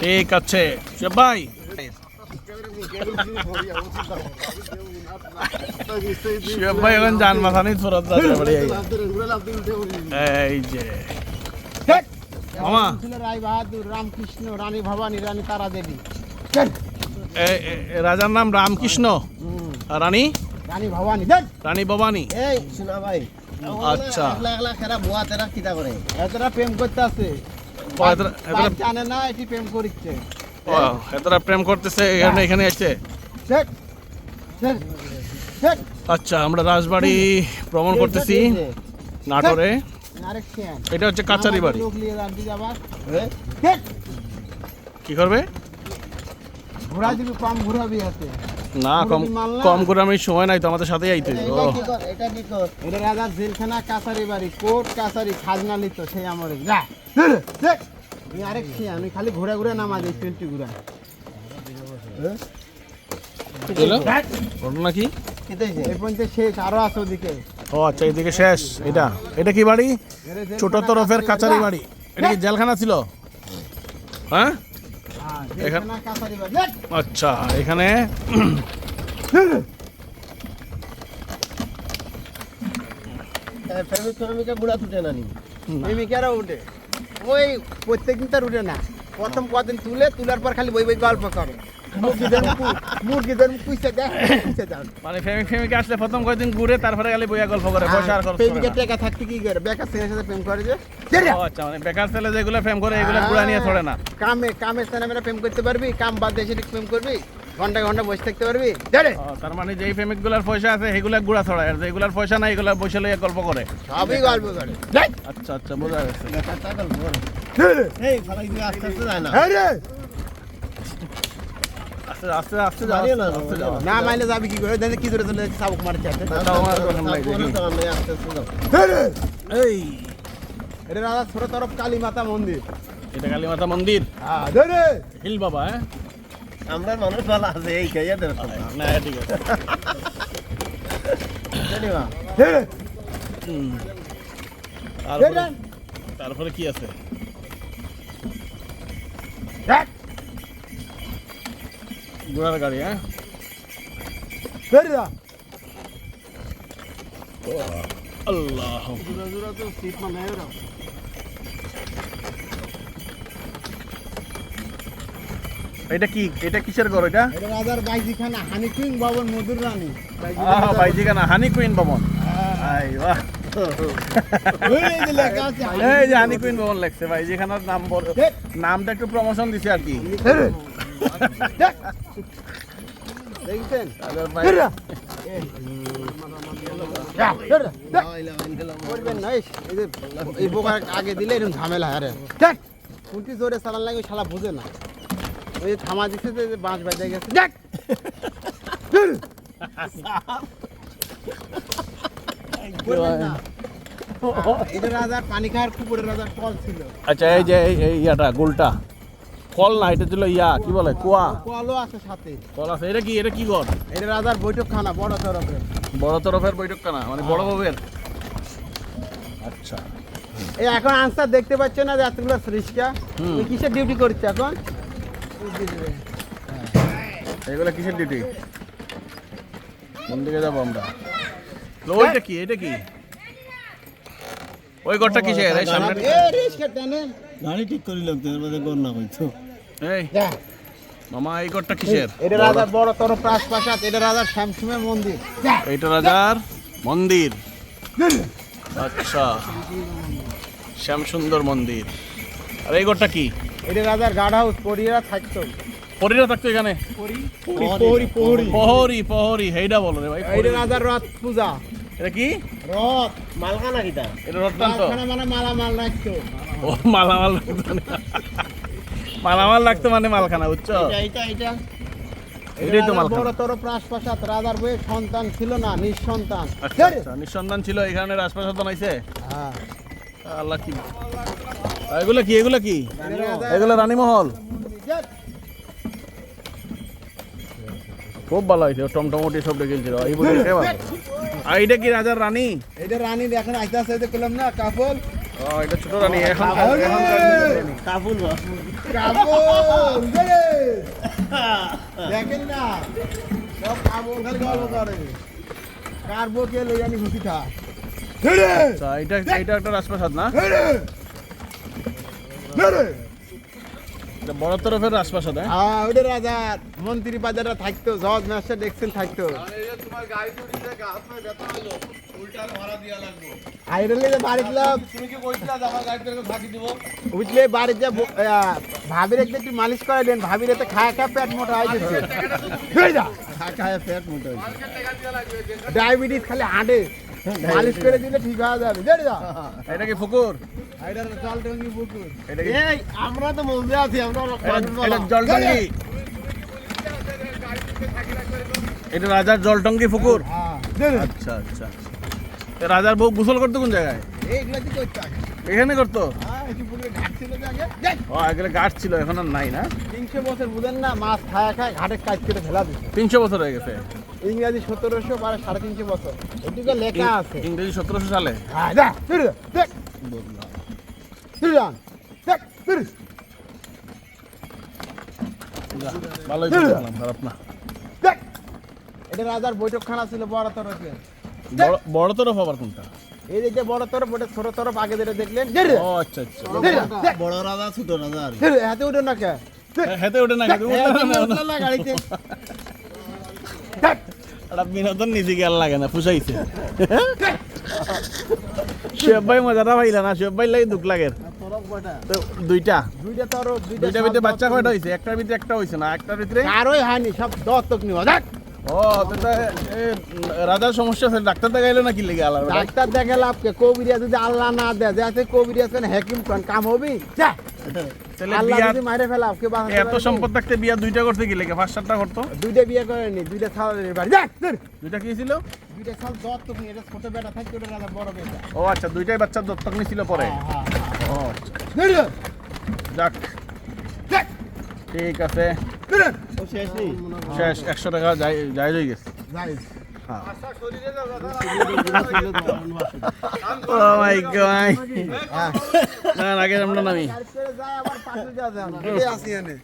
ঠিক আছে। ভাই। ভাই এখন যান মাথা নিয়ে ফেরত যাচ্ছে এই। এই যে মামা। রায় বাহাদুর রামকৃষ্ণ রানী ভবানী রানী তারা দেবী রাজার নাম রামকৃষ্ণ। রানী? রানী ভবানী রানী ভবানী। এই শোনা ভাই। আচ্ছা। খেরা বুয়া তেরা কিতা করে? এতটা প্রেম করতে আছে। জানে না এটি প্রেম করিচ্ছে। ও, এতটা প্রেম করতেছে এখানে এখানে আছে দেখ দেখ দেখ আচ্ছা আমরা রাজবাড়ি ভ্রমণ করতেছি নাটোরে। এটা হচ্ছে কাচারি বাড়ি। হ্যাঁ? কি করবে? ঘোরা দিবি কম ঘুরাবি হাতে না কম কম করে আমি সময় নাই তো আমাদের সাথেই আইতে। এটা কি কর এটা কি রাজার জেলখানা কাছারি বাড়ি কোর্ট কাছারি খাজনা লিত সেই আমার। যা আরেক সিয়ান আমি খালি ঘুরে ঘুরে নামা দিই টোয়েন্টি ঘুরা কি ঘটনা কি শেষ আরও আছে ওদিকে। ও আচ্ছা এইদিকে শেষ এটা। এটা কি বাড়ি? ছোট তরফের বাড়ি। এটা কি জেলখানা ছিল? হ্যাঁ? হ্যাঁ, দেখ আচ্ছা এখানে ফ্যামিলি ফ্যামিলিকে তুটে না নি। প্রেমিকারা উঠে। ওই প্রত্যেকদিন তার উঠে না। প্রথম কদিন তুলে তুলার পর খালি বই বই গল্প করে। মুরগিদের মানে ফ্যামিলি ফ্যামিলি আসলে প্রথম কয়েকদিন ঘুরে তারপরে বইয়া গল্প করে পয়সা আর খরচ করে টাকা থাকতে কি করে? বেকার ছেলের সাথে প্রেম করে যে? আচ্ছা মানে বেকার ছেলে যেগুলো প্রেম করে এগুলো গুড়া নিয়ে ছড়ে না। কামে প্রেম করতে পারবি কাম বাদ দিয়ে সেটা প্রেম করবি ঘণ্টা ঘণ্টা বসে থাকতে পারবি। তার মানে যেই গুলার পয়সা আছে সেগুলা গুড়া ছড়ায় আর যেগুলার পয়সা নাই এগুলা বসে লইয়া গল্প করে। সবই গল্প করে। আচ্ছা আচ্ছা বোঝা গেছে। এই ফালাই দিয়ে আস্তে আস্তে যায় না আস্তে আস্তে আস্তে যাও, মারিও না, মাইলে যাবি কি করে? দেখে কি ধরে চলে যাচ্ছে শাবক মারছে এই। এটা ছোট তরফ কালী মাতা মন্দির। এটা কালী মাতা মন্দির? হ্যাঁ হিল বাবা হ্যাঁ? আমরা মানুষ ভালো আছে এই খাইয়া দেবে। না ঠিক আছে। তারপরে কি আছে? ঘোড়ার গাড়ি হ্যাঁ? ধরে যা। আল্লাহ দূরে দূরে তো সিট মানে এরা এটা কি? এটা কিসের ঘর এটা? রাজার বাইজি খানা হানি কুইন বাবন মধুর রানী। বাইজি আহ বাইজি হানি কুইন ভবন। আই বাহ। এই যে হানি কুইন ভবন লেখছে বাইজি খানার নাম দেখ। নামটা একটু প্রমোশন দিছে আর কি। আগে দিলে এরকম ঝামেলা আরে দেখ কুন্টি জোরে চালান লাগে শালা বুঝে না ওই থামা দিচ্ছে যে বাঁশ বাজে গেছে দেখ। রাজার পানি খাওয়ার পুকুরের রাজার কল ছিল আচ্ছা এই যে এই ইয়াটা, গোলটা। কল না এটা ছিল ইয়া কি বলে কুয়া? কলও আছে সাথে। কল আছে এটা কি এটা কি ঘর এটা রাজার বৈঠক খানা বড় তরফের। বড় তরফের বৈঠক কানা মানে বড় বাবের আচ্ছা। এই এখন আনসার দেখতে পাচ্ছ না যে এতগুলো হুম। কিসের ডিউটি করছে এখন? এগুলো কিসের ডিউটি কোন দিকে যাব আমরা? ওইটা কি এটা কি? ওই ঘরটা কিসের? এই সামনে এই রিক্সা টানে। গাড়ি ঠিক করি লোক তোর মধ্যে গর না কইছো এই মামা এই ঘরটা কিসের? এটা রাজার বড় তরফ রাজপ্রাসাদ এটা রাজার শ্যামসুমের মন্দির। এইটা রাজার মন্দির। আচ্ছা শ্যামসুন্দর মন্দির। আর এই ঘরটা কি? এটা রাজার গার্ড হাউস পরিরা থাকতো। পরীরা থাকতো এখানে? প্রহরী প্রহরী হেইডা বলো রে ভাই এটা রাজার রথ পূজা। এটা কি? রথ। মালখানা কিটা? এটা মালখানা মানে মালামাল রাখতো। ও মালামাল না। মালামাল লাগতো মানে মালখানা বুঝছ? এইটা এইটা এটাই তো মালখানা। বড় তরফ রাজপ্রাসাদ রাজার বইয়ের সন্তান ছিল না নিঃসন্তান। আচ্ছা আচ্ছা ছিল এখানে রাজপ্রাসাদ বানাইছে? হ্যাঁ। আল্লাহ কি এগুলো কি এগুলো কি? এগুলো রানীমহল খুব ভালো হয়েছে টমটমটি সব ডেকেছিল এই বলে আর কি রাজার রানী? এটা রানীর এখন আইতে আসতে করলাম না কাপল ও এটা ছোট রানী এখন এখন কাবুল রে দেখেন না সব কাবুল খালি গল্প করে। কারবো কে লই খুশি থা আচ্ছা এটা এটা একটা রাজপ্রাসাদ না? বড় তরফের রাজপ্রাসাদ হ্যাঁ? ওটা মন্ত্রী বাজারটা থাকতো জজ ম্যাস্টার দেখছেন থাকতো। ভাবির একটু একটু মালিশ করে দেন ভাবির এতে খায় খায় পেট মোটা হয়ে গেছে। খায় খায় পেট মোটা ডায়াবেটিস খালি হাঁটে। মালিশ করে দিলে ঠিক হয়ে যাবে। এটা কি ফুকুর? আমরা তো আছি আমরা জলটঙ্গি এটা রাজার জলটঙ্গি ফুকুর হ্যাঁ আচ্ছা আচ্ছা। রাজার বউ গোসল করতো কোন জায়গায়? এখানে করতো? হ্যাঁ ঘাট ছিল যে আগে। দেখ ও আগে গাছ ছিল এখন আর নাই না? তিনশো বছর বুঝেন না মাছ খায় খায় ঘাটে কাজ করে ফেলা দিচ্ছে তিনশো বছর হয়ে গেছে? ইংরাজি সতেরোশো বারো সাড়ে তিনশো বছর। লেখা আছে। ইংরেজি সতেরোশো সালে? হ্যাঁ দেখ। তুই দেখ তুই যান দেখ তুই যা, ভালোই তো দেখলাম, খারাপ না। দেখ এটা রাজার বৈঠকখানা ছিল বড় তরফে। বড়- বড় তরফ আবার কোনটা? এই যে বড় তরফ ওটা ছোট তরফ আগে যেটা দেখলেন। জেরে ও আচ্ছা আচ্ছা। বড় রাজা। ছোট রাজা আর হাতে উঠো না কে? হ্যাঁ, হেতে ওঠে না না, না। গাড়িতে বিনোদন নিজে গেল লাগে না ফুসাইছে শিব ভাই মজাটা পাইলা না? শিব ভাই লাগে দুঃখ লাগে। কয়টা? তো দুইটা। দুইটা তরফ দুইটার ভিতরে বাচ্চা কয়টা হয়েছে একটার ভিতরে একটা হয়েছে না? একটার ভিতরে? কারোই হয়নি সব দত্তক নিও দেখ ও তো রাজার সমস্যা আছে ডাক্তার দেখাইলো না কি লেগে আলাদা ডাক্তার কবিরিয়া যদি আল্লাহ না দেয় যাতে কবিরিয়া কোন হেকিম কোন? কাম হবি? যা। এত সম্পদ থাকতে বিয়া দুইটা করতে কি? লেগে পাঁচ সাতটা করতো? দুইটা বিয়ে করেনি দুইটা ছাওয়ালের বাড়ি। দেখ দুইটা কি ছিল? দুইটা ছাল দত্তক নিয়ে এটা ছোট বেটা থাকতে রাজা বড় বেটা। ও আচ্ছা দুইটাই বাচ্চার দত্তক নিছিল পরে? হ্যাঁ। ধর, ধর, যাক ঠিক আছে শেষ একশো টাকা যাই যাই হয়ে গেছে যাই। হ্যাঁ ও মাই গড হ্যাঁ। না আগে আমরা নামি গাড়ি করে যায়, আবার পাশে যা যান। এটাই আছি এনে।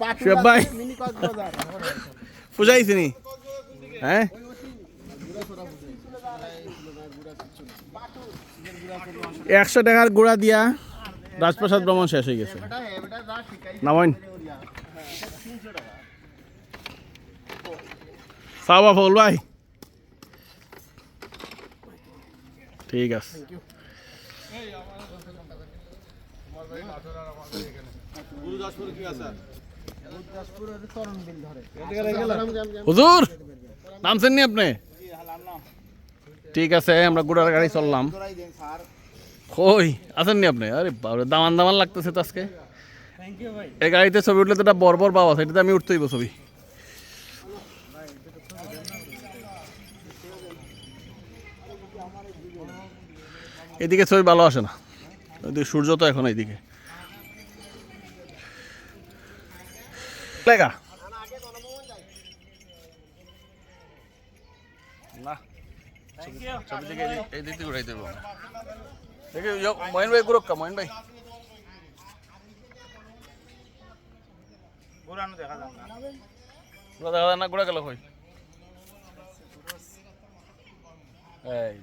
পাশে শিব যা, ভাই। মিনি কক্সবাজার। পূজাইছি নি হ্যাঁ একশো টাকার গুড়া দিয়া রাজপ্রাসাদ ভ্রমণ শেষ হয়ে গেছে। নামাইন। চাওয়া ফল ভাই। ঠিক আছে। হুজুর নামছেন নি আপনি? ঠিক আছে আমরা গুড়ার গাড়ি চললাম। কই? আছেন নি আপনি? আরে বাবরে দামান দামান লাগতেছে তো আজকে। এই গাড়িতে ছবি উঠলে তো একটা বর্বর বাবা, সেটাতে আমি উঠতেই ছবি। এদিকে ছবি ভালো আসে না। ওইদিকে সূর্য তো এখন এইদিকে। না। ছবি থেকে এই- দেখি ইয়ো, মহেন ভাই গুরক্কা মহেন ভাই গুড়া দেখা না গুড়া গেল কই এই